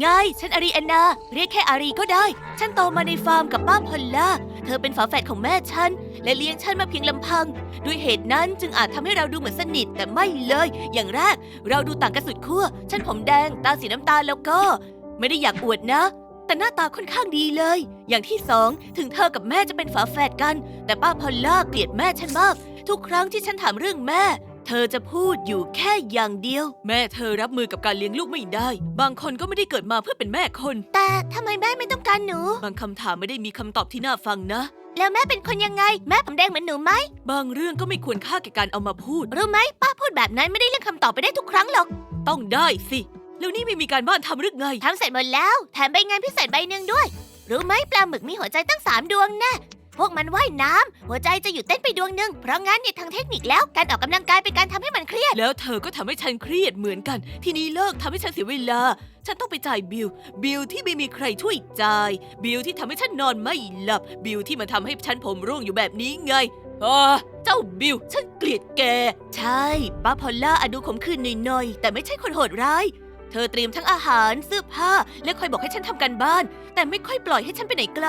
ไง ฉันอารีแอนนา เรียกแค่อารีก็ได้ ฉันโตมาในฟาร์มกับป้าพอลล่า เธอเป็นฝาแฝดของแม่ฉัน และเลี้ยงฉันมาเพียงลำพัง ด้วยเหตุนั้นจึงอาจทำให้เราดูเหมือนสนิทแต่ไม่เลย อย่างแรก เราดูต่างกันสุดขั้ว ฉันผมแดง ตาสีน้ำตาลแล้วก็ ไม่ได้อยากอวดนะ แต่หน้าตาค่อนข้างดีเลย อย่างที่สองถึงเธอกับแม่จะเป็นฝาแฝดกัน แต่ป้าพอลล่าเกลียดแม่ฉันมาก ทุกครั้งที่ฉันถามเรื่องแม่ เธอจะพูดอยู่แค่อย่างเดียว แม่เธอรับมือกับการเลี้ยงลูกไม่ได้ บางคนก็ไม่ได้เกิดมาเพื่อเป็นแม่คน แต่ทำไมแม่ไม่ต้องการหนู บางคำถามไม่ได้มีคำตอบที่น่าฟังนะ แล้วแม่เป็นคนยังไง แม่ผมแดงเหมือนหนูไหม บางเรื่องก็ไม่ควรค่าแก่การเอามาพูด รู้ไหมป้าพูดแบบนั้นไม่ได้เรื่องคำตอบไปได้ทุกครั้งหรอก ต้องได้สิ แล้วนี่ไม่มีการบ้านทำหรือไง ทำเสร็จหมดแล้ว แถมใบงานพิเศษใบหนึ่งด้วย รู้ไหมปลาหมึกมีหัวใจตั้งสามดวงแน่ พวกมันว่ายน้ำหัวใจจะหยุดเต้นไปดวงหนึ่งเพราะงั้นในทางเทคนิคแล้วการออกกำลังกายเป็นการทำให้มันเครียด แล้วเธอก็ทำให้ฉันเครียดเหมือนกัน ทีนี้เลิกทำให้ฉันเสียเวลา ฉันต้องไปจ่ายบิล บิลที่ไม่มีใครช่วยจ่าย บิลที่ทำให้ฉันนอนไม่หลับ บิลที่มันทำให้ฉันผมร่วงอยู่แบบนี้ไงอ่าเจ้าบิลฉันเกลียดแก ใช่ป้าพอลล่าอาจดูขมขื่นหน่อยๆแต่ไม่ใช่คนโหดร้ายเธอเตรียมทั้งอาหารเสื้อผ้า และคอยบอกให้ฉันทำการบ้าน แต่ไม่ค่อยปล่อยให้ฉันไปไหนไกล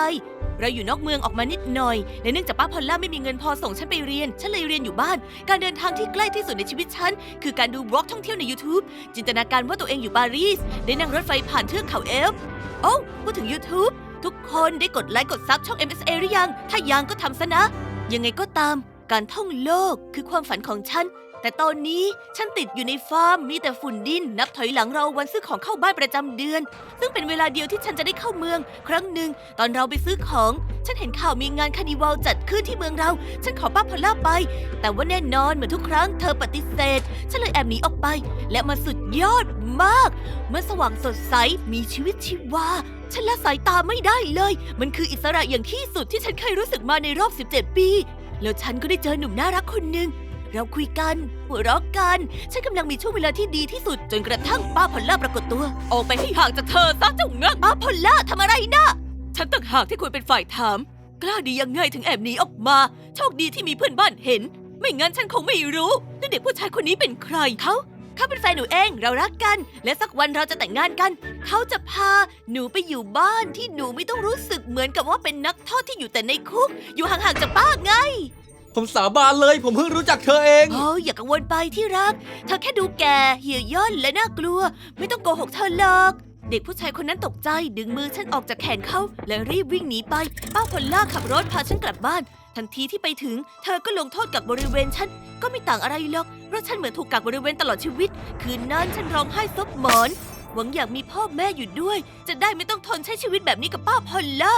เราอยู่นอกเมืองออกมานิดหน่อยและเนื่องจากป้าพอลล่าไม่มีเงินพอส่งฉันไปเรียน ฉันเลยเรียนอยู่บ้าน การเดินทางที่ใกล้ที่สุดในชีวิตฉัน คือการดูบล็อกท่องเที่ยวใน YouTube จินตนาการว่าตัวเองอยู่ปารีส ได้นั่งรถไฟผ่านเทือกเขาเอลป์โอ้พูดถึง YouTube ทุกคนได้กดไลค์กดซับช่อง MSA หรือยัง ถ้ายังก็ทำซะนะ ยังไงก็ตาม การท่องโลกคือความฝันของฉัน แต่ตอนนี้ฉันติดอยู่ในฟาร์มมีแต่ฝุ่นดินนับถอยหลังเราวันซื้อของเข้าบ้านประจำเดือน ซึ่งเป็นเวลาเดียวที่ฉันจะได้เข้าเมือง ครั้งหนึ่งตอนเราไปซื้อของ ฉันเห็นข่าวมีงานคานิวัลจัดขึ้นที่เมืองเรา ฉันขอป้าพอลล่าไป แต่ว่าแน่นอนเหมือนทุกครั้งเธอปฏิเสธ ฉันเลยแอบหนีออกไป และมันสุดยอดมาก เมื่อสว่างสดใสมีชีวิตชีวาฉันละสายตาไม่ได้เลย มันคืออิสระอย่างที่สุดที่ฉันเคยรู้สึกมาในรอบ 17 ปี แล้วฉันก็ได้เจอหนุ่มน่ารักคนหนึ่ง เราคุยกันหัวเราะกัน ฉันกำลังมีช่วงเวลาที่ดีที่สุด จนกระทั่งป้าพอลล่าปรากฏตัว ออกไปให้ห่างจากเธอซะเจ้าเงือกป้าพอลล่าทำอะไรนะฉันต่างหากที่ควรเป็นฝ่ายถาม กล้าดียังไงถึงแอบหนีออกมา โชคดีที่มีเพื่อนบ้านเห็น ไม่งั้นฉันคงไม่รู้ว่าเด็กผู้ชายคนนี้เป็นใครเขาเขาเป็นแฟนหนูเองเรารักกัน และสักวันเราจะแต่งงานกัน เขาจะพาหนูไปอยู่บ้านที่หนูไม่ต้องรู้สึกเหมือนกับว่าเป็นนักโทษที่อยู่แต่ในคุก อยู่ห่างๆจากป้าไง ผมสาบานเลยผมเพิ่งรู้จักเธอเอง โอ้ยอย่ากังวลไปที่รัก เธอแค่ดูแก่เหี่ยวย่นและน่ากลัว ไม่ต้องโกหกเธอหรอก เด็กผู้ชายคนนั้นตกใจดึงมือฉันออกจากแขนเขา และรีบวิ่งหนีไป ป้าพอลล่าขับรถพาฉันกลับบ้าน ทันทีที่ไปถึง เธอก็ลงโทษกักบริเวณฉัน ก็ไม่ต่างอะไรหรอก เพราะฉันเหมือนถูกกักบริเวณตลอดชีวิต คืนนั้นฉันร้องไห้ซบหมอน หวังอยากมีพ่อแม่อยู่ด้วย จะได้ไม่ต้องทนใช้ชีวิตแบบนี้กับป้าพอลล่า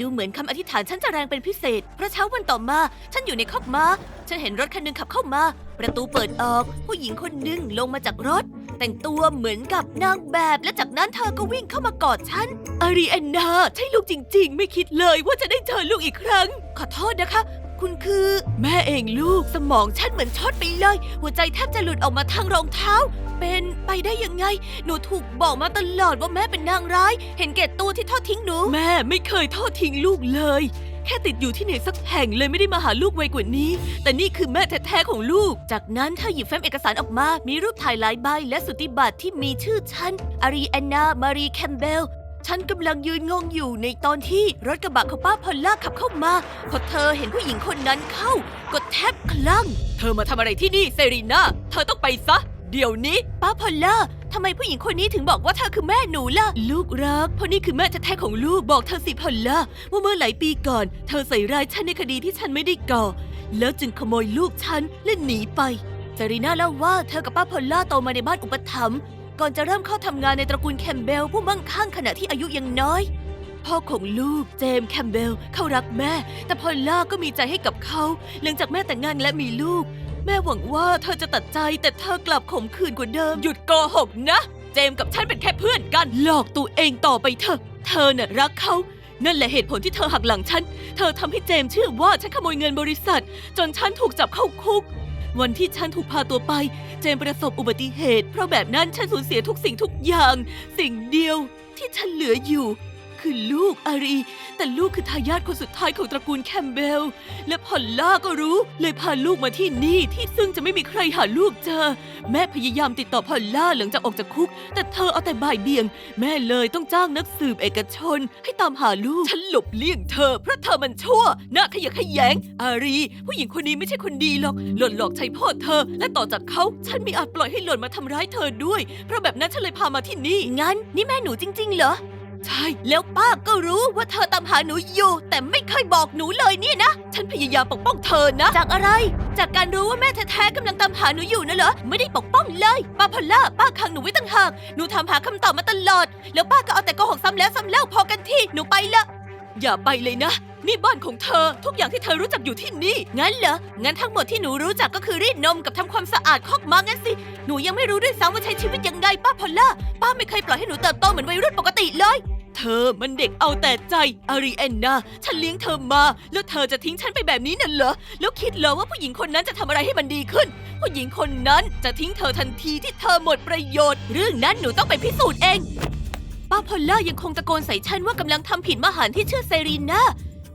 ดูเหมือนคำอธิษฐานฉันจะแรงเป็นพิเศษ เพราะเช้าวันต่อมา ฉันอยู่ในคอกม้า ฉันเห็นรถคันหนึงขับเข้ามา ประตูเปิดออก ผู้หญิงคนหนึ่งลงมาจากรถ แต่งตัวเหมือนกับนางแบบ และจากนั้นเธอก็วิ่งเข้ามากอดฉัน อารีแอนนา ใช่ลูกจริง ๆ ไม่คิดเลยว่าจะได้เจอลูกอีกครั้ง ขอโทษนะคะ คุณคือ แม่เองลูกสมองฉันเหมือนช็อตไปเลย หัวใจแทบจะหลุดออกมาทางรองเท้า เป็นไปได้ยังไง หนูถูกบอกมาตลอดว่าแม่เป็นนางร้าย เห็นแก่ตัวที่ทอดทิ้งหนู แม่ไม่เคยทอดทิ้งลูกเลย แค่ติดอยู่ที่ไหนสักแห่งเลยไม่ได้มาหาลูกไวกว่านี้ แต่นี่คือแม่แท้ๆของลูก จากนั้นเธอหยิบแฟ้มเอกสารออกมา มีรูปถ่ายหลายใบและสุติบัตรที่มีชื่อฉันอารีแอนนา มารีแคมเบล ฉันกำลังยืนงงอยู่ในตอนที่รถกระบะของป้าพอลล่าขับเข้ามา พอเธอเห็นผู้หญิงคนนั้นเข้า ก็แทบคลั่ง เธอมาทำอะไรที่นี่เซรีนาเธอต้องไปซะ เดี๋ยวนี้ ป้าพอลล่าทำไมผู้หญิงคนนี้ถึงบอกว่าเธอคือแม่หนูล่ะ ลูกรักเพราะนี่คือแม่แท้ๆของลูกบอกเธอสิพอลล่าว่าเมื่อหลายปีก่อน เธอใส่ร้ายฉันในคดีที่ฉันไม่ได้ก่อ แล้วจึงขโมยลูกฉันและหนีไปเซรีนาเล่าว่าเธอกับป้าพอลล่าโตมาในบ้านอุปถัมภ์ ก่อนจะเริ่มเข้าทำงานในตระกูลแคมเบลผู้มั่งคั่งขณะที่อายุยังน้อย พ่อของลูกเจมส์แคมเบลเขารักแม่ แต่พอลล่าก็มีใจให้กับเขา หลังจากแม่แต่งงานและมีลูก แม่หวังว่าเธอจะตัดใจแต่เธอกลับข่มขืนกว่าเดิม หยุดโกหกนะ เจมส์กับฉันเป็นแค่เพื่อนกันหลอกตัวเองต่อไปเถอะเธอน่ะรักเขานั่นแหละเหตุผลที่เธอหักหลังฉัน เธอทำให้เจมส์เชื่อว่าฉันขโมยเงินบริษัท จนฉันถูกจับเข้าคุก วันที่ฉันถูกพาตัวไป เจมประสบอุบัติเหตุ เพราะแบบนั้นฉันสูญเสียทุกสิ่งทุกอย่าง สิ่งเดียวที่ฉันเหลืออยู่ คือลูกอารี แต่ลูกคือทายาทคนสุดท้ายของตระกูลแคมเบล และพอลล่าก็รู้ เลยพาลูกมาที่นี่ที่ซึ่งจะไม่มีใครหาลูกเจอ แม่พยายามติดต่อพอลล่าหลังจากออกจากคุก แต่เธอเอาแต่บ่ายเบี่ยง แม่เลยต้องจ้างนักสืบเอกชน ให้ตามหาลูก ฉันหลบเลี่ยงเธอเพราะเธอมันชั่วน่าขยะแขยง อารี ผู้หญิงคนนี้ไม่ใช่คนดีหรอก หล่อนหลอกใช้พ่อเธอ และต่อจากเขาฉันไม่อาจปล่อยให้หล่อนมาทำร้ายเธอด้วย เพราะแบบนั้นฉันเลยพามาที่นี่งั้นนี่แม่หนูจริง ๆ เหรอ ใช่ แล้วป้าก็รู้ว่าเธอตามหาหนูอยู่ แต่ไม่เคยบอกหนูเลยเนี่ยนะ ฉันพยายามปกป้องเธอนะ จากอะไร จากการรู้ว่าแม่แท้ๆกำลังตามหาหนูอยู่นะเหรอ ไม่ได้ปกป้องเลย ป้าพอลล่าป้าขังหนูไว้ตั้งหาก หนูถามหาคำตอบมาตลอด แล้วป้าก็เอาแต่โกหกซ้ำแล้วซ้ำเล่าพอกันที่หนูไปละ อย่าไปเลยนะ นี่บ้านของเธอ ทุกอย่างที่เธอรู้จักอยู่ที่นี่ งั้นเหรอ งั้นทั้งหมดที่หนูรู้จักก็คือรีดนมกับทำความสะอาดคอกม้างั้นสิ หนูยังไม่รู้ด้วยซ้ำว่าใช้ชีวิตยังไงป้าพอลล่า ป้าไม่เคยปล่อยให้หนูเติบโตเหมือนวัยรุ่นปกติเลย เธอมันเด็กเอาแต่ใจอารีแอนนา ฉันเลี้ยงเธอมา แล้วเธอจะทิ้งฉันไปแบบนี้น่ะเหรอ แล้วคิดเหรอว่าผู้หญิงคนนั้นจะทำอะไรให้มันดีขึ้น ผู้หญิงคนนั้นจะทิ้งเธอทันทีที่เธอหมดประโยชน์ เรื่องนั้นหนูต้องไปพิสูจน์เอง ป้าพอลล่ายังคงตะโกนใส่ฉันว่ากำลังทำผิดมหันต์ที่เชื่อเซรีนา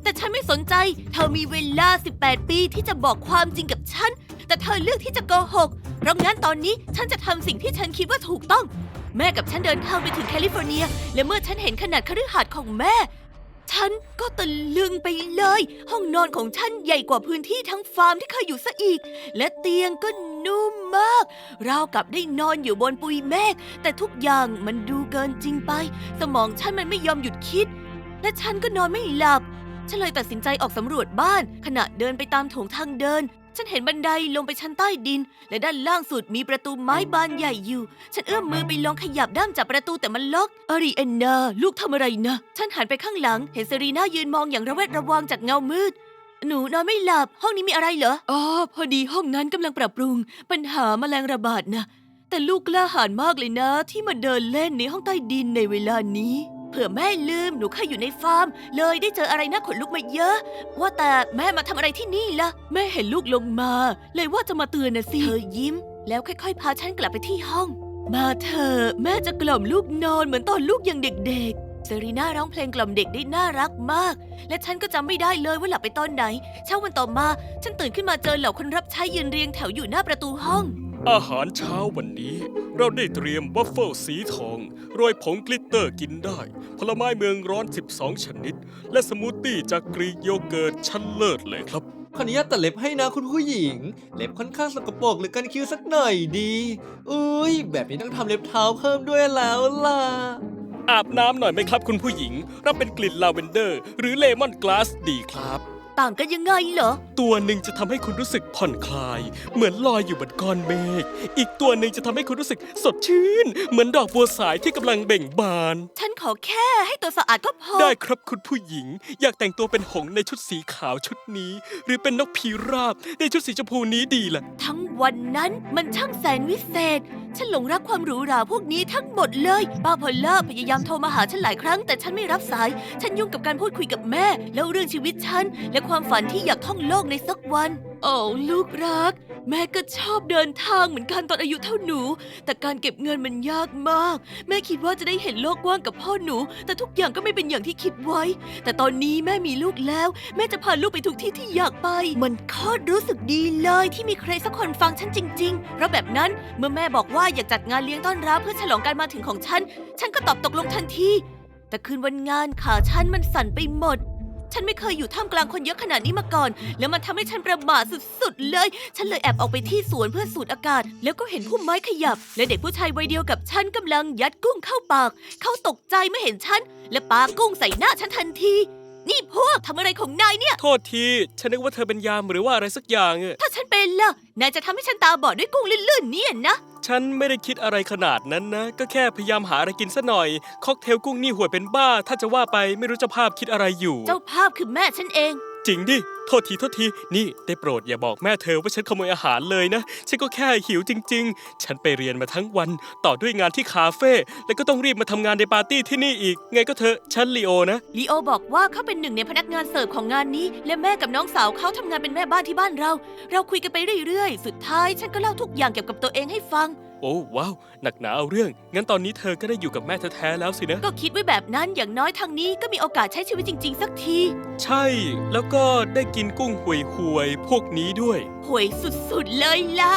แต่ฉันไม่สนใจ เธอมีเวลา 18 ปีที่จะบอกความจริงกับฉัน แต่เธอเลือกที่จะโกหก เพราะงั้นตอนนี้ฉันจะทำสิ่งที่ฉันคิดว่าถูกต้อง แม่กับฉันเดินทางไปถึงแคลิฟอร์เนีย และเมื่อฉันเห็นขนาดคฤหาสน์ของแม่ ฉันก็ตะลึงไปเลย ห้องนอนของฉันใหญ่กว่าพื้นที่ทั้งฟาร์มที่เคยอยู่ซะอีก และเตียงก็นุ่มมาก ราวกับได้นอนอยู่บนปุยเมฆ แต่ทุกอย่างมันดูเกินจริงไป สมองฉันมันไม่ยอมหยุดคิด และฉันก็นอนไม่หลับ ฉันเลยตัดสินใจออกสำรวจบ้าน ขณะเดินไปตามโถงทางเดิน ฉันเห็นบันไดลงไปชั้นใต้ดิน และด้านล่างสุดมีประตูไม้บานใหญ่อยู่ ฉันเอื้อมมือไปลองขยับด้ามจับประตูแต่มันล็อกอารีแอนนาลูกทำอะไรนะ ฉันหันไปข้างหลัง เห็นเซรีน่ายืนมองอย่างระแวดระวังจากเงามืด หนูนอนไม่หลับ ห้องนี้มีอะไรเหรอ อ๋อ พอดีห้องนั้นกำลังปรับปรุง ปัญหาแมลงระบาดนะ แต่ลูกกล้าหาญมากเลยนะ ที่มาเดินเล่นในห้องใต้ดินในเวลานี้ เผื่อแม่ลืมหนูเคยอยู่ในฟาร์ม เลยได้เจออะไรน่าขนลุกมาเยอะ ว่าแต่แม่มาทำอะไรที่นี่ล่ะ แม่เห็นลูกลงมา เลยว่าจะมาเตือนนะสิ เธอยิ้ม แล้วค่อยๆ พาฉันกลับไปที่ห้อง มาเถอะแม่จะกล่อมลูกนอนเหมือนตอนลูกยังเด็กๆเซรีน่าร้องเพลงกล่อมเด็กได้น่ารักมาก และฉันก็จำไม่ได้เลยว่าหลับไปตอนไหน เช้าวันต่อมา ฉันตื่นขึ้นมาเจอเหล่าคนรับใช้ยืนเรียงแถวอยู่หน้าประตูห้อง อาหารเช้าวันนี้ เราได้เตรียมวัฟเฟิลสีทอง โรยผงกลิตเตอร์กินได้ ผลไม้เมืองร้อน 12 ชนิด และสมูทตี้จากกรีกโยเกิร์ตชั้นเลิศเลยครับ ขออนุญาตตัดเล็บให้นะคุณผู้หญิง เล็บค่อนข้างสกปรกหรือกันคิ้วสักหน่อยดีอุ้ยแบบนี้ต้องทำเล็บเท้าเพิ่มด้วยแล้วล่ะ อาบน้ำหน่อยไหมครับคุณผู้หญิงรับเป็นกลิ่นลาเวนเดอร์ หรือเลมอนกลาสดีครับ ต่างกันยังไงเหรอ ตัวหนึ่งจะทำให้คุณรู้สึกผ่อนคลาย เหมือนลอยอยู่บนก้อนเมฆ อีกตัวหนึ่งจะทำให้คุณรู้สึกสดชื่น เหมือนดอกบัวสายที่กำลังเบ่งบาน ฉันขอแค่ให้ตัวสะอาดก็พอ ได้ครับคุณผู้หญิง อยากแต่งตัวเป็นหงส์ในชุดสีขาวชุดนี้ หรือเป็นนกพิราบในชุดสีชมพูนี้ดีล่ะ ทั้งวันนั้นมันช่างแสนวิเศษ ฉันหลงรักความหรูหราพวกนี้ทั้งหมดเลย ป้าพอลล่าพยายามโทรมาหาฉันหลายครั้ง แต่ฉันไม่รับสาย ฉันยุ่งกับการพูดคุยกับแม่ แล้วเรื่องชีวิตฉันและความฝันที่อยากท่องโลกในสักวัน โอ้ลูกรัก แม่ก็ชอบเดินทางเหมือนกันตอนอายุเท่าหนู แต่การเก็บเงินมันยากมาก แม่คิดว่าจะได้เห็นโลกกว้างกับพ่อหนู แต่ทุกอย่างก็ไม่เป็นอย่างที่คิดไว้ แต่ตอนนี้แม่มีลูกแล้ว แม่จะพาลูกไปทุกที่ที่อยากไป มันโคตรรู้สึกดีเลยที่มีใครสักคนฟังฉันจริง ๆ เพราะแบบนั้นเมื่อแม่บอกว่าอยากจัดงานเลี้ยงต้อนรับเพื่อฉลองการมาถึงของฉัน ฉันก็ตอบตกลงทันทีแต่คืนวันงานขาฉันมันสั่นไปหมด ฉันไม่เคยอยู่ท่ามกลางคนเยอะขนาดนี้มาก่อน แล้วมันทำให้ฉันประหม่าสุดๆเลย ฉันเลยแอบออกไปที่สวนเพื่อสูดอากาศ แล้วก็เห็นพุ่มไม้ขยับ และเด็กผู้ชายวัยเดียวกับฉันกำลังยัดกุ้งเข้าปาก เขาตกใจเมื่อเห็นฉัน และปากุ้งใส่หน้าฉันทันที นี่พวกทำอะไรของนายเนี่ย โทษที ฉันนึกว่าเธอเป็นยามหรือว่าอะไรสักอย่างอะถ้าฉันเป็นล่ะ นายจะทำให้ฉันตาบอดด้วยกุ้งลื่นๆเนี่ยนะ ฉันไม่ได้คิดอะไรขนาดนั้นนะ ก็แค่พยายามหาอะไรกินซะหน่อย ค็อกเทลกุ้งนี่ห่วยเป็นบ้า ถ้าจะว่าไปไม่รู้เจะภาพคิดอะไรอยู่ เจ้าภาพคือแม่ฉันเอง จริงดิ โทษทีโทษที นี่ได้โปรดอย่าบอกแม่เธอว่าฉันขโมยอาหารเลยนะ ฉันก็แค่หิวจริง ๆ ฉันไปเรียนมาทั้งวัน ต่อด้วยงานที่คาเฟ่ แล้วก็ต้องรีบมาทำงานในปาร์ตี้ที่นี่อีก ไงก็เถอะฉันลีโอนะ ลีโอบอกว่าเขาเป็นหนึ่งในพนักงานเสิร์ฟของงานนี้ และแม่กับน้องสาวเขาทำงานเป็นแม่บ้านที่บ้านเรา เราคุยกันไปเรื่อยๆ สุดท้าย ฉันก็เล่าทุกอย่างเกี่ยวกับตัวเองให้ฟัง โอ้ว้าว หนักหนาเอาเรื่อง งั้นตอนนี้เธอก็ได้อยู่กับแม่แท้ๆแล้วสินะ ก็คิดไว้แบบนั้นอย่างน้อยทางนี้ก็มีโอกาสใช้ชีวิตจริง ๆ สักที ใช่ แล้วก็ได้กินกุ้งห่วยห่วยๆพวกนี้ด้วย ห่วยสุดๆเลยละ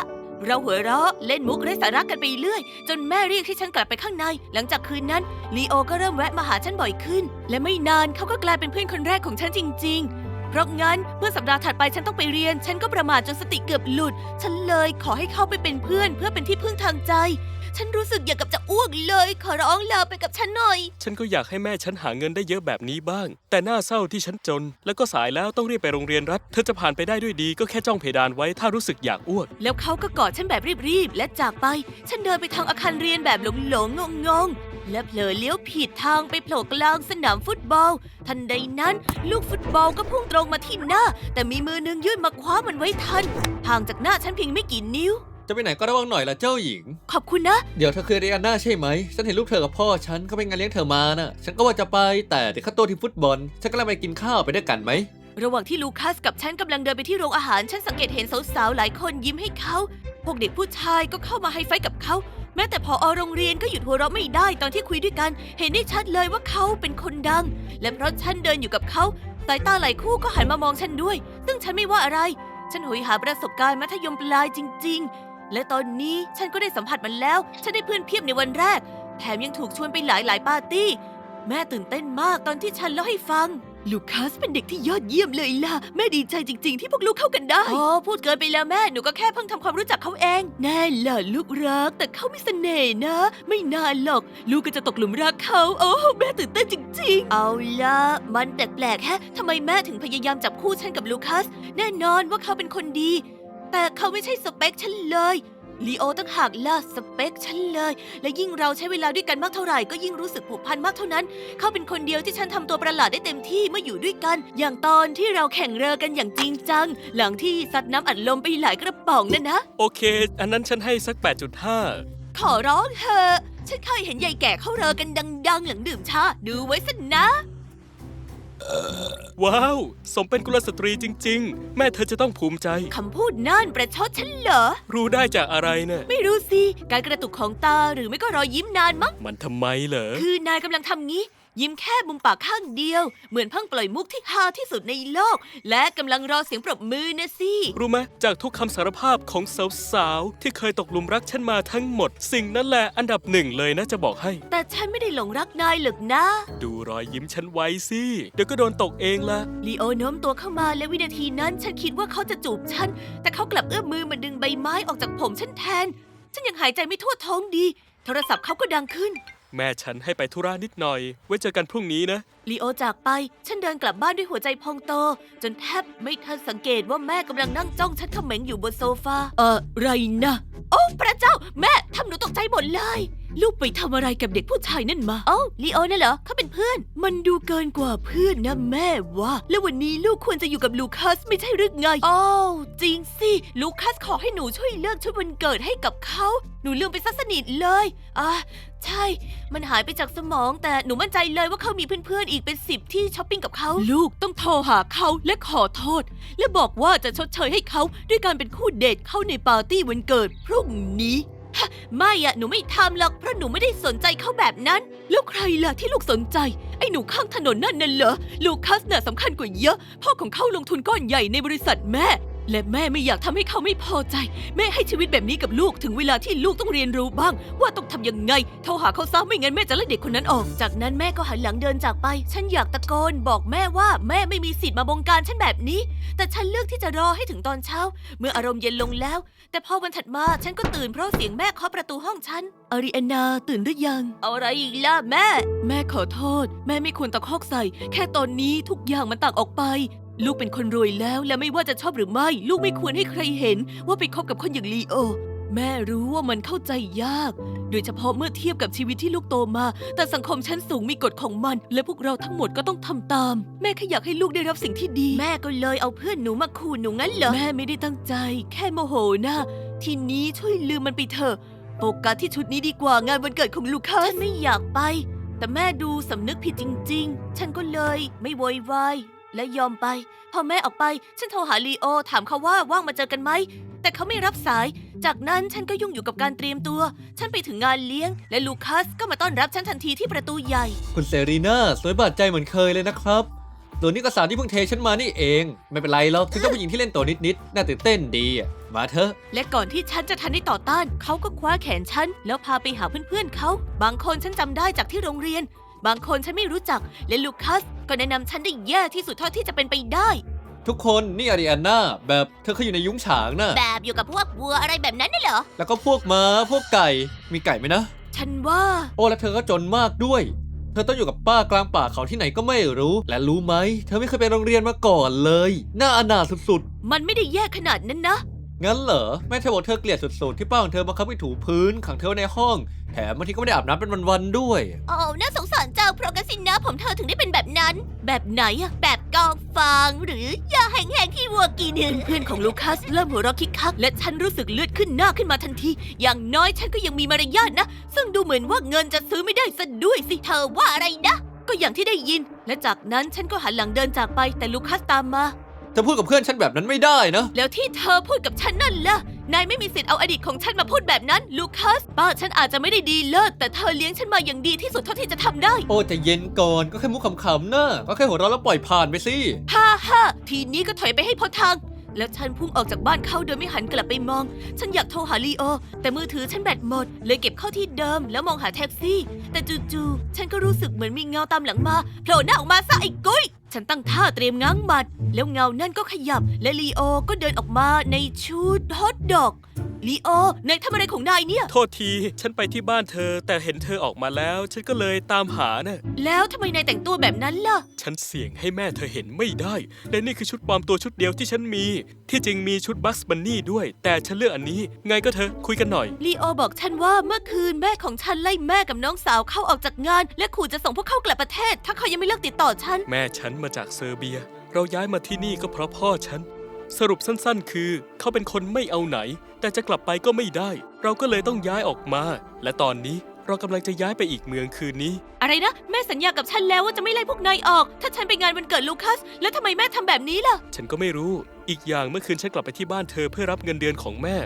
เราหัวเราะเล่นมุกไร้สาระกันไปเรื่อย จนแม่เรียกให้ฉันกลับไปข้างใน หลังจากคืนนั้นลีโอก็เริ่มแวะมาหาฉันบ่อยขึ้น และไม่นานเขาก็กลายเป็นเพื่อนคนแรกของฉันจริง ๆ เพราะงั้นเมื่อสัปดาห์ถัดไปฉันต้องไปเรียน ฉันก็ประมาทจนสติเกือบหลุด ฉันเลยขอให้เขาไปเป็นเพื่อน เพื่อเป็นที่พึ่งทางใจ ฉันรู้สึกอยากกับจะอ้วกเลย ขอร้องลาไปกับฉันหน่อย ฉันก็อยากให้แม่ฉันหาเงินได้เยอะแบบนี้บ้าง แต่น่าเศร้าที่ฉันจน แล้วก็สายแล้วต้องรีบไปโรงเรียนรัฐ เธอจะผ่านไปได้ด้วยดี ก็แค่จ้องเพดานไว้ถ้ารู้สึกอยากอ้วก แล้วเขาก็กอดฉันแบบรีบๆและจากไป ฉันเดินไปทางอาคารเรียนแบบหลงๆงงๆ และเผลอเลี้ยวผิดทางไปโผล่กลางสนามฟุตบอล ทันใดนั้น ลูกฟุตบอลก็พุ่งตรงมาที่หน้า แต่มีมือหนึงยื่นมาคว้ามันไว้ทันห่างจากหน้าฉันเพียงไม่กี่นิ้ว จะไปไหนก็ระวังหน่อยละเจ้าหญิง ขอบคุณนะ เดี๋ยวเธอคือเรียนน่าใช่ไหม ฉันเห็นลูกเธอกับพ่อฉันก็ไปงานเลี้ยงเธอมาน่ะ ฉันก็ว่าจะไปแต่เดี๋ยวข้าโตที่ฟุตบอล ฉันก็เลยไปกินข้าวไปด้วยกันไหม ระหว่างที่ลูคัสกับฉันกำลังเดินไปที่โรงอาหาร ฉันสังเกตเห็นสาวๆหลายคนยิ้มให้เขา พวกเด็กผู้ชายก็เข้ามาไฮไฟว์กับเขา แม้แต่พออโรงเรียนก็หยุดหัวเราะไม่ได้ตอนที่คุยด้วยกัน เห็นได้ชัดเลยว่าเขาเป็นคนดัง และเพราะฉันเดินอยู่กับเขาสายตาหลายคู่ก็หันมามองฉันด้วย ซึ่งฉันไม่ว่าอะไร ฉันหอยหาประสบการณ์มัธยมปลายจริง ๆ และตอนนี้ฉันก็ได้สัมผัสมันแล้ว ฉันได้เพื่อนเพียบในวันแรก แถมยังถูกชวนไปหลายหลายๆปาร์ตี้ แม่ตื่นเต้นมากตอนที่ฉันเล่าให้ฟัง ลูคัสเป็นเด็กที่ยอดเยี่ยมเลยล่ะ แม่ดีใจจริง ๆ ที่พวกลูกเข้ากันได้ อ๋อ พูดเกินไปแล้วแม่ หนูก็แค่เพิ่งทำความรู้จักเขาเอง แน่ล่ะลูกรัก แต่เขามีเสน่ห์นะ ไม่นานหรอก ลูกก็จะตกหลุมรักเขา โอ้แม่ตื่นเต้นจริง ๆ เอาล่ะ มันแปลกๆแฮะทำไมแม่ถึงพยายามจับคู่ฉันกับลูคัส แน่นอนว่าเขาเป็นคนดี แต่เขาไม่ใช่สเปคฉันเลย ลีโอตั้งหากล่ะสเปคฉันเลย และยิ่งเราใช้เวลาด้วยกันมากเท่าไหร่ก็ยิ่งรู้สึกผูกพันมากเท่านั้น เขาเป็นคนเดียวที่ฉันทำตัวประหลาดได้เต็มที่เมื่ออยู่ด้วยกัน อย่างตอนที่เราแข่งเรือกันอย่างจริงจัง หลังที่ซัดน้ำอัดลมไปหลายกระป๋องนั่นนะ โอเค อันนั้นฉันให้สัก 8.5 ขอร้องเถอะฉันเคยเห็นยายแก่เขาเรอกันดัง ๆ หลังดื่มชาดูไว้สินะ ว้าว สมเป็นกุลสตรีจริง ๆ แม่เธอจะต้องภูมิใจ คำพูดนั่นประชดฉันเหรอ รู้ได้จากอะไรเนะ่ะไม่รู้สิ การกระตุกของตาหรือไม่ก็รอยยิ้มนานมั้ง มันทำไมเหรอ คือนายกำลังทำงี้ ยิ้มแค่มุมปากข้างเดียว เหมือนเพิ่งปล่อยมุกที่ฮาที่สุดในโลก และกำลังรอเสียงปรบมือนะสิ รู้ไหมจากทุกคำสารภาพของสาวๆ ที่เคยตกหลุมรักฉันมาทั้งหมด สิ่งนั้นแหละอันดับหนึ่งเลยนะจะบอกให้ แต่ฉันไม่ได้หลงรักนายหรอกนะ ดูรอยยิ้มฉันไว้สิ เดี๋ยวก็โดนตกเองละลีโอโน้มตัวเข้ามาและวินาทีนั้น ฉันคิดว่าเขาจะจูบฉัน แต่เขากลับเอื้อมมือมาดึงใบไม้ออกจากผมฉันแทน ฉันยังหายใจไม่ทั่วท้องดี โทรศัพท์เขาก็ดังขึ้น แม่ฉันให้ไปธุระนิดหน่อย ไว้เจอกันพรุ่งนี้นะ ลีโอจากไป ฉันเดินกลับบ้านด้วยหัวใจพองโต จนแทบไม่ทันสังเกตว่าแม่กำลังนั่งจ้องฉันเขม็งอยู่บนโซฟา เออไรนะ โอ้ พระเจ้า แม่ทำหนูตกใจหมดเลย ลูกไปทำอะไรกับเด็กผู้ชายนั่นมา เอ้าลีโอน่ะเหรอเขาเป็นเพื่อน มันดูเกินกว่าเพื่อนนะแม่ว่า แล้ววันนี้ลูกควรจะอยู่กับลูคัสไม่ใช่หรือไงอ้าวจริงสิ ลูคัสขอให้หนูช่วยเลือกชุดวันเกิดให้กับเขา หนูลืมไปซะสนิทเลยอะใช่ มันหายไปจากสมอง แต่หนูมั่นใจเลยว่าเขามีเพื่อนๆอีกเป็นสิบที่ช้อปปิ้งกับเขา ลูกต้องโทรหาเขาและขอโทษ และบอกว่าจะชดเชยให้เขาด้วยการเป็นคู่เดทเข้าในปาร์ตี้วันเกิดพรุ่งนี้ฮะ ไม่อะหนูไม่ทำหรอกเพราะหนูไม่ได้สนใจเขาแบบนั้น แล้วใครล่ะที่ลูกสนใจ ไอ้หนูข้างถนนนั่นน่ะเหรอลูคัสน่ะสำคัญกว่าเยอะ พ่อของเขาลงทุนก้อนใหญ่ในบริษัทแม่ และแม่ไม่อยากทำให้เขาไม่พอใจ แม่ให้ชีวิตแบบนี้กับลูกถึงเวลาที่ลูกต้องเรียนรู้บ้าง ว่าต้องทำยังไงโทรหาเขาซะไม่งั้นแม่จะไล่เด็กคนนั้นออก จากนั้นแม่ก็หันหลังเดินจากไป ฉันอยากตะโกนบอกแม่ว่าแม่ไม่มีสิทธิ์มาบงการฉันแบบนี้ แต่ฉันเลือกที่จะรอให้ถึงตอนเช้า เมื่ออารมณ์เย็นลงแล้ว แต่พอวันถัดมาฉันก็ตื่นเพราะเสียงแม่เคาะประตูห้องฉันอาริแอนนาตื่นหรือยังเอาอะไรอีกล่ะแม่ แม่ขอโทษ แม่ไม่ควรตะคอกใส่ แค่ตอนนี้ทุกอย่างมันต่างออกไป ลูกเป็นคนรวยแล้วและไม่ว่าจะชอบหรือไม่ ลูกไม่ควรให้ใครเห็น ว่าไปคบกับคนอย่างลีโอ แม่รู้ว่ามันเข้าใจยาก โดยเฉพาะเมื่อเทียบกับชีวิตที่ลูกโตมา แต่สังคมชั้นสูงมีกฎของมัน และพวกเราทั้งหมดก็ต้องทำตาม แม่แค่อยากให้ลูกได้รับสิ่งที่ดี แม่ก็เลยเอาเพื่อนหนูมาขู่หนูงั้นเหรอ แม่ไม่ได้ตั้งใจ แค่โมโหนะทีนี้ช่วยลืมมันไปเถอะโฟกัสที่ชุดนี้ดีกว่างานวันเกิดของลูคัสฉันไม่อยากไป แต่แม่ดูสำนึกผิดจริง ๆ ฉันก็เลยไม่โวยวาย และยอมไป พอแม่ออกไป ฉันโทรหาลีโอ ถามเขาว่าว่างมาเจอกันไหม แต่เขาไม่รับสาย จากนั้นฉันก็ยุ่งอยู่กับการเตรียมตัว ฉันไปถึงงานเลี้ยง และลูคัสก็มาต้อนรับฉันทันทีที่ประตูใหญ่ คุณเซรีน่าสวยบาดใจเหมือนเคยเลยนะครับตัวนี้ก็สาวที่เพิ่งเทฉันมานี่เอง ไม่เป็นไรหรอกถึงต้องผู้หญิงที่เล่นตัวนิดๆน่าตื่นเต้นดีอะมาเถอะ และก่อนที่ฉันจะทันได้ต่อต้าน เขาก็คว้าแขนฉัน แล้วพาไปหาเพื่อนๆเขา บางคนฉันจำได้จากที่โรงเรียน บางคนฉันไม่รู้จักและลูคัสก็แนะนำฉันได้แย่ที่สุดเท่าที่จะเป็นไปได้ ทุกคนนี่อาริแอนนาแบบเธอเคยอยู่ในยุ้งฉางนะแบบอยู่กับพวกวัวอะไรแบบนั้นน่ะเหรอ แล้วก็พวกม้าพวกไก่มีไก่ไหมนะ ฉันว่า โอ้และเธอก็จนมากด้วย เธอต้องอยู่กับป้ากลางป่าเขาที่ไหนก็ไม่รู้ และรู้ไหม เธอไม่เคยไปโรงเรียนมาก่อนเลย น่าอนาถสุดมันไม่ได้แย่ขนาดนั้นนะๆ งั้นเหรอแม่เธอบอกเธอเกลียดสุดๆที่ป้าของเธอบังคับให้ถูพื้นขังเธอไว้ในห้อง แถมบางทีก็ไม่ได้อาบน้ำเป็นวันๆด้วย โอ้น่าสงสารเจ้าเพราะกสินนะผมเธอถึงได้เป็นแบบนั้น แบบไหนอะแบบกองฟางหรือยาแห้งๆที่วัวกินเพื่อนของลูคัสเริ่มหัวเราะคิกคักและฉันรู้สึกเลือดขึ้นหน้าขึ้นมาทันที อย่างน้อยฉันก็ยังมีมารยาทนะ ซึ่งดูเหมือนว่าเงินจะซื้อไม่ได้ซะด้วยสิเธอว่าอะไรนะ ก็อย่างที่ได้ยิน และจากนั้นฉันก็หันหลังเดินจากไปแต่ลูคัสตามมา เธอพูดกับเพื่อนฉันแบบนั้นไม่ได้นะ แล้วที่เธอพูดกับฉันนั่นล่ะ นายไม่มีสิทธิ์เอาอดีตของฉันมาพูดแบบนั้น ลูคัส ป้าฉันอาจจะไม่ได้ดีเลิศแต่เธอเลี้ยงฉันมาอย่างดีที่สุดเท่าที่จะทำได้ โอ้ใจะเย็นก่อนก็แค่มุกขำๆนะก็แค่หัวเราะแล้วปล่อยผ่านไปสิ ฮ่าฮ่าทีนี้ก็ถอยไปให้พ้นทาง แล้วฉันพุ่งออกจากบ้านเขาโดยไม่หันกลับไปมอง ฉันอยากโทรหาลีโอ แต่มือถือฉันแบตหมด เลยเก็บเข้าที่เดิมแล้วมองหาแท็กซี่ แต่จู่ๆฉันก็รู้สึกเหมือนมีเงาตามหลังมาโผล่หน้าออกมาซะไอ้กุ้ย ฉันตั้งท่าเตรียมง้างหมัด แล้วเงานั่นก็ขยับ และลีโอก็เดินออกมาในชุดฮอตดอกลีโอนายทำอะไรของนายเนี่ย โทษที ฉันไปที่บ้านเธอ แต่เห็นเธอออกมาแล้ว ฉันก็เลยตามหาน่ะ แล้วทำไมนายแต่งตัวแบบนั้นล่ะ ฉันเสี่ยงให้แม่เธอเห็นไม่ได้ และนี่คือชุดปลอมตัวชุดเดียวที่ฉันมี ที่จริงมีชุดบัสบันนี่ด้วย แต่ฉันเลือกอันนี้ ไงก็เธอคุยกันหน่อย ลีโอบอกฉันว่าเมื่อคืนแม่ของฉันไล่แม่กับน้องสาวเข้าออกจากงาน และขู่จะส่งพวกเขากลับประเทศ ถ้าเขายังไม่เลิกติดต่อฉัน แม่ฉันมาจากเซอร์เบีย เราย้ายมาที่นี่ก็เพราะพ่อฉัน สรุปสั้นๆ คือ เขาเป็นคนไม่เอาไหน แต่จะกลับไปก็ไม่ได้ เราก็เลยต้องย้ายออกมา และตอนนี้เรากำลังจะย้ายไปอีกเมืองคืนนี้ อะไรนะ แม่สัญญากับฉันแล้วว่าจะไม่ไล่พวกนายออก ถ้าฉันไปงานวันเกิดลูคัส แล้วทำไมแม่ทำแบบนี้ล่ะ ฉันก็ไม่รู้ อีกอย่างเมื่อคืนฉันกลับไปที่บ้านเธอเพื่อรับเงินเดือนของแม่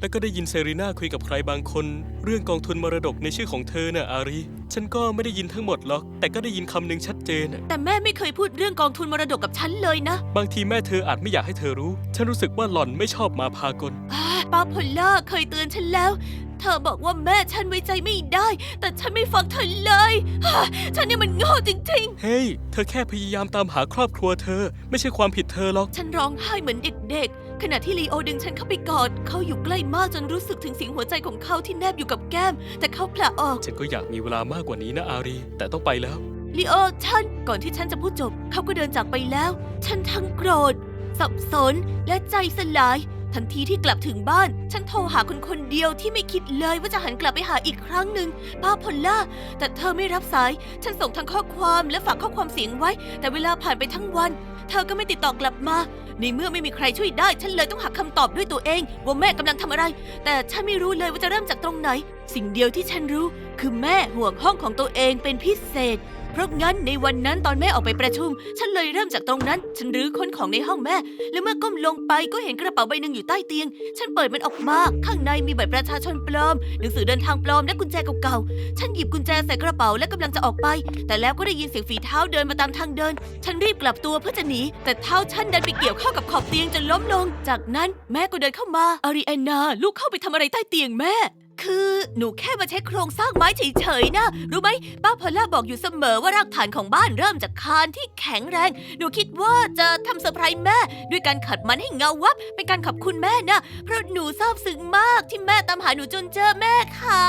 แล้วก็ได้ยินเซรีนาคุยกับใครบางคน เรื่องกองทุนมรดกในชื่อของเธอน่ะอารีฉันก็ไม่ได้ยินทั้งหมดหรอก แต่ก็ได้ยินคำหนึ่งชัดเจนน่ะแต่แม่ไม่เคยพูดเรื่องกองทุนมรดกกับฉันเลยนะบางทีแม่เธออาจไม่อยากให้เธอรู้ ฉันรู้สึกว่าหล่อนไม่ชอบมาพากลอ่าป้าพอลล่าเคยเตือนฉันแล้ว เธอบอกว่าแม่ฉันไว้ใจไม่ได้ แต่ฉันไม่ฟังเธอเลยฮ่าฉันเนี่ยมันโง่จริง เฮ้ย เธอแค่พยายามตามหาครอบครัวเธอ ไม่ใช่ความผิดเธอหรอก ๆ ฉันร้องไห้เหมือนเด็กๆ ขณะที่ลีโอดึงฉันเข้าไปกอด เขาอยู่ใกล้มากจนรู้สึกถึงเสียงหัวใจของเขาที่แนบอยู่กับแก้ม แต่เขาผละออก ฉันก็อยากมีเวลามากกว่านี้นะอารี แต่ต้องไปแล้ว ลีโอฉัน ก่อนที่ฉันจะพูดจบ เขาก็เดินจากไปแล้ว ฉันทั้งโกรธ สับสน และใจสลาย ทันทีที่กลับถึงบ้าน ฉันโทรหาคนคนเดียวที่ไม่คิดเลยว่าจะหันกลับไปหาอีกครั้งหนึ่งป้าพอลล่า แต่เธอไม่รับสาย ฉันส่งทั้งข้อความและฝากข้อความเสียงไว้ แต่เวลาผ่านไปทั้งวัน เธอก็ไม่ติดต่อกลับมา ในเมื่อไม่มีใครช่วยได้ ฉันเลยต้องหาคำตอบด้วยตัวเอง ว่าแม่กำลังทำอะไร แต่ฉันไม่รู้เลยว่าจะเริ่มจากตรงไหน สิ่งเดียวที่ฉันรู้ คือแม่ห่วงห้องของตัวเองเป็นพิเศษ เพราะงั้นในวันนั้นตอนแม่ออกไปประชุม ฉันเลยเริ่มจากตรงนั้น ฉันรื้อค้นของในห้องแม่ และเมื่อก้มลงไปก็เห็นกระเป๋าใบหนึ่งอยู่ใต้เตียง ฉันเปิดมันออกมา ข้างในมีบัตรประชาชนปลอม หนังสือเดินทางปลอมและกุญแจเก่าๆ ฉันหยิบกุญแจใส่กระเป๋าและกำลังจะออกไป แต่แล้วก็ได้ยินเสียงฝีเท้าเดินมาตามทางเดิน ฉันรีบกลับตัวเพื่อจะหนี แต่เท้าฉันดันไปเกี่ยวเข้ากับขอบเตียงจนล้มลง จากนั้นแม่ก็เดินเข้ามาอารีแอนนาลูกเข้าไปทำอะไรใต้เตียงแม่ คือหนูแค่มาเช็คโครงสร้างไม้เฉยๆนะ รู้ไหมป้าพอลล่าบอกอยู่เสมอว่ารากฐานของบ้านเริ่มจากคานที่แข็งแรง หนูคิดว่าจะทำเซอร์ไพรส์แม่ ด้วยการขัดมันให้เงาวับเป็นการขอบคุณแม่นะ เพราะหนูซาบซึ้งมากที่แม่ตามหาหนูจนเจอแม่ค่ะ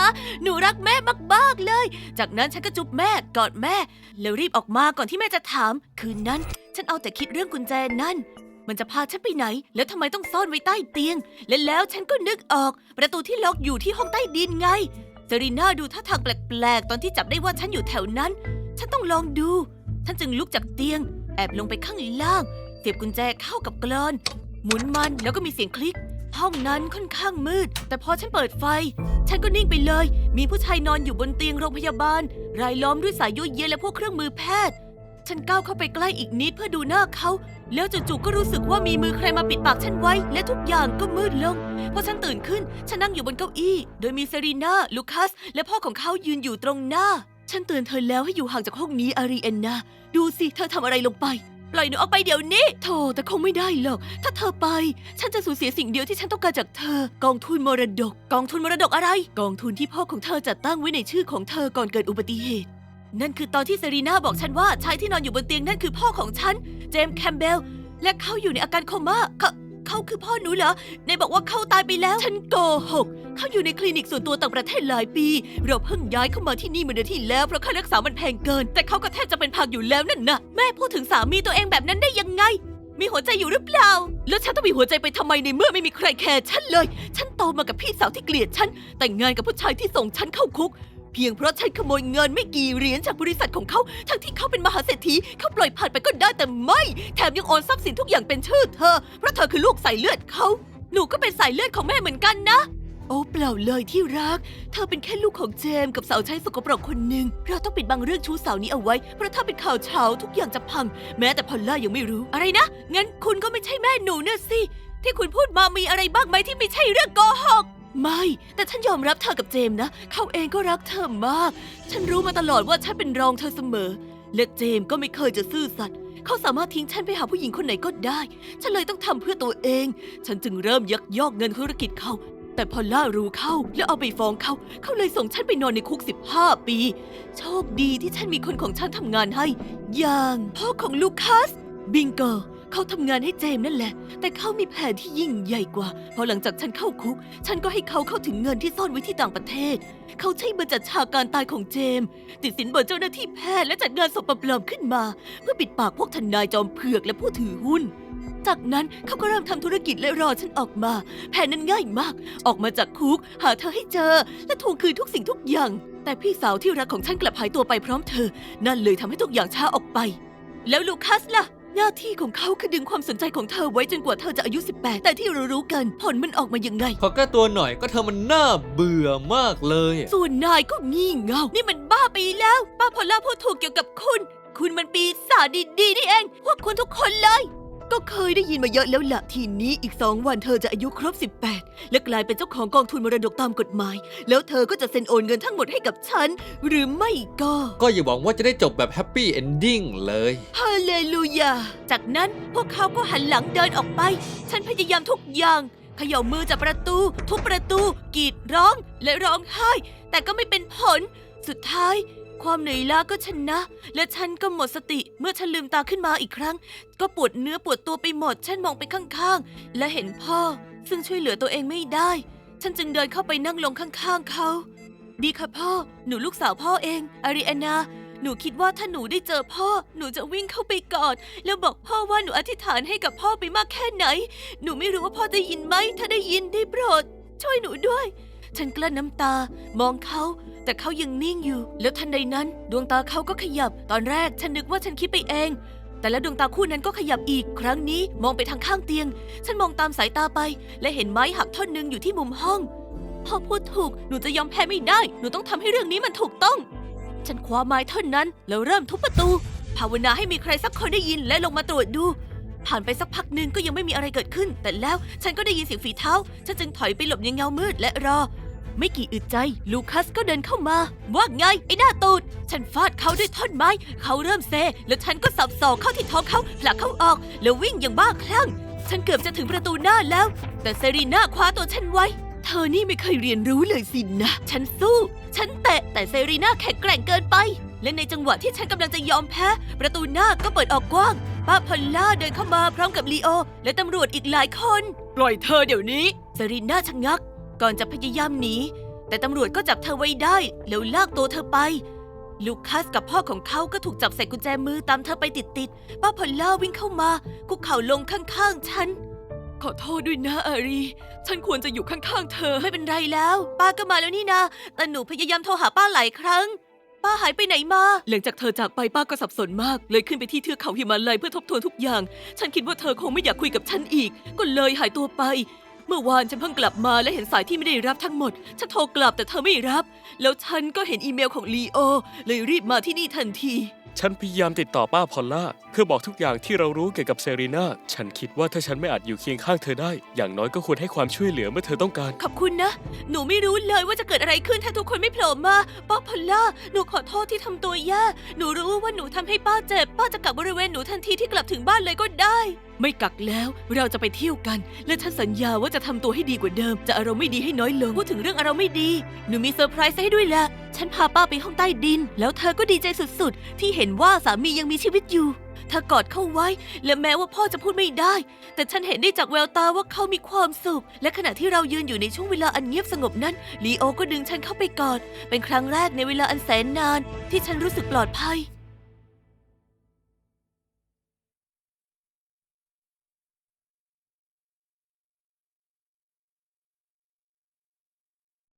หนูรักแม่มากๆเลย จากนั้นฉันก็จุบแม่กอดแม่ แล้วรีบออกมาก่อนที่แม่จะถาม คืนนั้น ฉันเอาแต่คิดเรื่องกุญแจนั่น มันจะพาฉันไปไหน แล้วทำไมต้องซ่อนไว้ใต้เตียง และแล้วฉันก็นึกออก ประตูที่ล็อกอยู่ที่ห้องใต้ดินไงเซรีน่าดูท่าทางแปลกๆ ตอนที่จับได้ว่าฉันอยู่แถวนั้น ฉันต้องลองดู ฉันจึงลุกจากเตียง แอบลงไปข้างล่าง เสียบกุญแจเข้ากับกลอน หมุนมันแล้วก็มีเสียงคลิก ห้องนั้นค่อนข้างมืด แต่พอฉันเปิดไฟ ฉันก็นิ่งไปเลย มีผู้ชายนอนอยู่บนเตียงโรงพยาบาล รายล้อมด้วยสายยุ่ยเย็นและพวกเครื่องมือแพทย์ ฉันก้าวเข้าไปใกล้อีกนิดเพื่อดูหน้าเขา แล้วจู่ๆก็รู้สึกว่ามีมือใครมาปิดปากฉันไว้ และทุกอย่างก็มืดลงพอฉันตื่นขึ้น ฉันนั่งอยู่บนเก้าอี้ โดยมีเซรีนาลูคัส และพ่อของเขายืนอยู่ตรงหน้า ฉันเตือนเธอแล้วให้อยู่ห่างจากห้องนี้อารีเอนนาดูสิเธอทำอะไรลงไป ปล่อยหนูออกไปเดี๋ยวนี้โธ่แต่คงไม่ได้หรอก ถ้าเธอไป ฉันจะสูญเสียสิ่งเดียวที่ฉันต้องการจากเธอ กองทุนมรดก กองทุนมรดกอะไร กองทุนที่พ่อของเธอจัดตั้งไว้ในชื่อของเธอก่อนเกิดอุบัติเหตุ นั่นคือตอนที่เซรีนาบอกฉันว่าชายที่นอนอยู่บนเตียงนั่นคือพ่อของฉัน เจมส์แคมเบล และเขาอยู่ในอาการโคม่าเขาเขาคือพ่อหนูเหรอในบอกว่าเขาตายไปแล้ว ฉันโกหก เขาอยู่ในคลินิกส่วนตัวต่างประเทศหลายปี เราเพิ่งย้ายเข้ามาที่นี่เมื่อเดือนที่แล้วเพราะค่ารักษามันแพงเกิน แต่เขาก็แทบจะเป็นพังอยู่แล้วนั่นนะแม่พูดถึงสามีตัวเองแบบนั้นได้ยังไง มีหัวใจอยู่หรือเปล่า แล้วฉันต้องมีหัวใจไปทำไมในเมื่อไม่มีใครแคร์ฉันเลย ฉันโตมากับพี่สาวที่เกลียดฉันแต่งงานกับผู้ชายที่ส่งฉันเข้าคุก เพียงเพราะฉันขโมยเงินไม่กี่เหรียญจากบริษัทของเขา ทั้งที่เขาเป็นมหาเศรษฐีเขาปล่อยผ่านไปก็ได้แต่ไม่ แถมยังโอนทรัพย์สินทุกอย่างเป็นชื่อเธอ เพราะเธอคือลูกสายเลือดเขา หนูก็เป็นสายเลือดของแม่เหมือนกันนะ โอ้เปล่าเลยที่รัก เธอเป็นแค่ลูกของเจมส์กับสาวใช้สกปรกคนหนึ่งเราต้องปิดบังเรื่องชู้สาวนี้เอาไว้ เพราะถ้าเป็นข่าวเช้าทุกอย่างจะพัง แม้แต่พอลล่ายังไม่รู้ อะไรนะ งั้นคุณก็ไม่ใช่แม่หนูเนอะสิ ที่คุณพูดมามีอะไรบ้างไหมที่ไม่ใช่เรื่องโกหก ไม่ แต่ฉันยอมรับเธอกับเจมส์นะ เขาเองก็รักเธอมาก ฉันรู้มาตลอดว่าฉันเป็นรองเธอเสมอ และเจมส์ก็ไม่เคยจะซื่อสัตย์ เขาสามารถทิ้งฉันไปหาผู้หญิงคนไหนก็ได้ ฉันเลยต้องทำเพื่อตัวเอง ฉันจึงเริ่มยักยอกเงินธุรกิจเขา แต่พอล่ารู้เข้าแล้วเอาไปฟ้องเขา เขาเลยส่งฉันไปนอนในคุก 15 ปี โชคดีที่ฉันมีคนของฉันทำงานให้ อย่างพ่อของลูคัส บิงโกอร์ เขาทำงานให้เจมส์นั่นแหละ แต่เขามีแผนที่ยิ่งใหญ่กว่าพอหลังจากฉันเข้าคุก ฉันก็ให้เขาเข้าถึงเงินที่ซ่อนไว้ที่ต่างประเทศ เขาใช้บัญจัดฉากการตายของเจมส์ติดสินบนเจ้าหน้าที่แพทย์และจัดงานศพปลอมขึ้นมา เพื่อปิดปากพวกทนายจอมเผือกและผู้ถือหุ้น จากนั้นเขาก็เริ่มทำธุรกิจและรอฉันออกมา แผนนั้นง่ายมาก ออกมาจากคุก หาเธอให้เจอ และทวงคืนทุกสิ่งทุกอย่าง แต่พี่สาวที่รักของฉันกลับหายตัวไปพร้อมเธอ นั่นเลยทำให้ทุกอย่างช้าออกไป แล้วลูคัสล่ะ หน้าที่ของเขาคือดึงความสนใจของเธอไว้จนกว่าเธอจะอายุ 18 แต่ที่เรารู้กันผลมันออกมายังไง ขอแก้ตัวหน่อยก็เธอมันน่าเบื่อมากเลยส่วนนายก็งี่เง่า นี่มันบ้าไปแล้ว ป้าพอลล่าพูดถูกเกี่ยวกับคุณ คุณมันปีศาจดีๆนี่เอง พวกคุณทุกคนเลย ก็เคยได้ยินมาเยอะแล้วละทีนี้อีกสองวันเธอจะอายุครบ 18 และกลายเป็นเจ้าของกองทุนมรดกตามกฎหมาย แล้วเธอก็จะเซ็นโอนเงินทั้งหมดให้กับฉัน หรือไม่ก็ ก็อย่าหวังว่าจะได้จบแบบแฮปปี้เอนดิ้งเลย ฮาเลลูยา จากนั้นพวกเขาก็หันหลังเดินออกไป ฉันพยายามทุกอย่างเขย่ามือจับประตู ทุบประตูกรีดร้องและร้องไห้ แต่ก็ไม่เป็นผล สุดท้าย ความเหนื่อยล้าก็ชนะ และฉันก็หมดสติเมื่อฉันลืมตาขึ้นมาอีกครั้ง ก็ปวดเนื้อปวดตัวไปหมด ฉันมองไปข้างๆ และเห็นพ่อ ซึ่งช่วยเหลือตัวเองไม่ได้ ฉันจึงเดินเข้าไปนั่งลงข้างๆเขา ดีค่ะพ่อ หนูลูกสาวพ่อเองอาริแอนนาหนูคิดว่าถ้าหนูได้เจอพ่อ หนูจะวิ่งเข้าไปกอด แล้วบอกพ่อว่าหนูอธิษฐานให้กับพ่อไปมากแค่ไหน หนูไม่รู้ว่าพ่อจะยินไหม ถ้าได้ยินได้โปรด ช่วยหนูด้วย ฉันกลั้นน้ำตา มองเขา แต่เขายังนิ่งอยู่ แล้วทันใดนั้น ดวงตาเขาก็ขยับ ตอนแรกฉันนึกว่าฉันคิดไปเอง แต่แล้วดวงตาคู่นั้นก็ขยับอีก ครั้งนี้มองไปทางข้างเตียง ฉันมองตามสายตาไป และเห็นไม้หักท่อนหนึ่งอยู่ที่มุมห้องพ่อพูดถูก หนูจะยอมแพ้ไม่ได้ หนูต้องทำให้เรื่องนี้มันถูกต้อง ฉันคว้าไม้ท่อนนั้น แล้วเริ่มทุบประตู ภาวนาให้มีใครสักคนได้ยินและลงมาตรวจดู ผ่านไปสักพักหนึ่งก็ยังไม่มีอะไรเกิดขึ้น แต่แล้วฉันก็ได้ยินเสียงฝีเท้า ฉันจึงถอยไปหลบในเงามืดและรอ ไม่กี่อึดใจ ลูคัสก็เดินเข้ามา ว่าไง ไอ้หน้าตูด ฉันฟาดเขาด้วยท่อนไม้ เขาเริ่มเซ แล้วฉันก็สับศอกเข้าที่ท้องเขาผลักเขาออก แล้ววิ่งอย่างบ้าคลั่ง ฉันเกือบจะถึงประตูหน้าแล้ว แต่เซรีน่าคว้าตัวฉันไว้ เธอนี่ไม่เคยเรียนรู้เลยสินะ ฉันสู้ ฉันเตะ แต่เซรีน่าแข็งแกร่งเกินไป และในจังหวะที่ฉันกำลังจะยอมแพ้ ประตูหน้าก็เปิดออกกว้าง ป้าพอลล่าเดินเข้ามาพร้อมกับลีโอ และตำรวจอีกหลายคน ปล่อยเธอเดี๋ยวนี้ เซรีน่าชะงัก ก่อนจะพยายามหนี แต่ตำรวจก็จับเธอไว้ได้ แล้วลากตัวเธอไป ลูคัสกับพ่อของเขาก็ถูกจับใส่กุญแจมือตามเธอไปติดๆ ป้าพอลล่าวิ่งเข้ามา คุกเข่าลงข้างๆ ฉัน ขอโทษด้วยนะอารี ฉันควรจะอยู่ข้างๆ เธอ ไม่เป็นไรแล้ว ป้าก็มาแล้วนี่นาแต่หนูพยายามโทรหาป้าหลายครั้ง ป้าหายไปไหนมา หลังจากเธอจากไปป้าก็สับสนมาก เลยขึ้นไปที่เทือกเขาหิมาลัยเพื่อทบทวนทุกอย่าง ฉันคิดว่าเธอคงไม่อยากคุยกับฉันอีก ก็เลยหายตัวไปเมื่อวานฉันเพิ่งกลับมาและเห็นสายที่ไม่ได้รับทั้งหมด ฉันโทรกลับแต่เธอไม่รับ แล้วฉันก็เห็นอีเมลของลีโอ เลยรีบมาที่นี่ทันที ฉันพยายามติดต่อป้าพอลล่าเพื่อบอกทุกอย่างที่เรารู้เกี่ยวกับเซรีนาฉันคิดว่าถ้าฉันไม่อาจอยู่เคียงข้างเธอได้ อย่างน้อยก็ควรให้ความช่วยเหลือเมื่อเธอต้องการ ขอบคุณนะ หนูไม่รู้เลยว่าจะเกิดอะไรขึ้นถ้าทุกคนไม่โผล่มาป้าพอลล่าหนูขอโทษที่ทำตัวแย่หนูรู้ว่าหนูทำให้ป้าเจ็บป้าจะกักบริเวณหนูทันทีที่กลับถึงบ้านเลยก็ได้ ไม่กักแล้ว เราจะไปเที่ยวกัน และฉันสัญญาว่าจะทำตัวให้ดีกว่าเดิม จะอารมณ์ไม่ดีให้น้อยลง พูดถึงเรื่องอารมณ์ไม่ดี หนูมีเซอร์ไพรส์ให้ด้วยแหละฉันพาป้าไปห้องใต้ดิน แล้วเธอก็ดีใจสุดๆ ที่เห็นว่าสามียังมีชีวิตอยู่เธอกอดเข้าไว้ และแม้ว่าพ่อจะพูดไม่ได้ แต่ฉันเห็นได้จากแววตาว่าเขามีความสุข และขณะที่เรายืนอยู่ในช่วงเวลาอันเงียบสงบนั้น ลีโอก็ดึงฉันเข้าไปกอด เป็นครั้งแรกในเวลาอันแสนนาน ที่ฉันรู้สึกปลอดภัย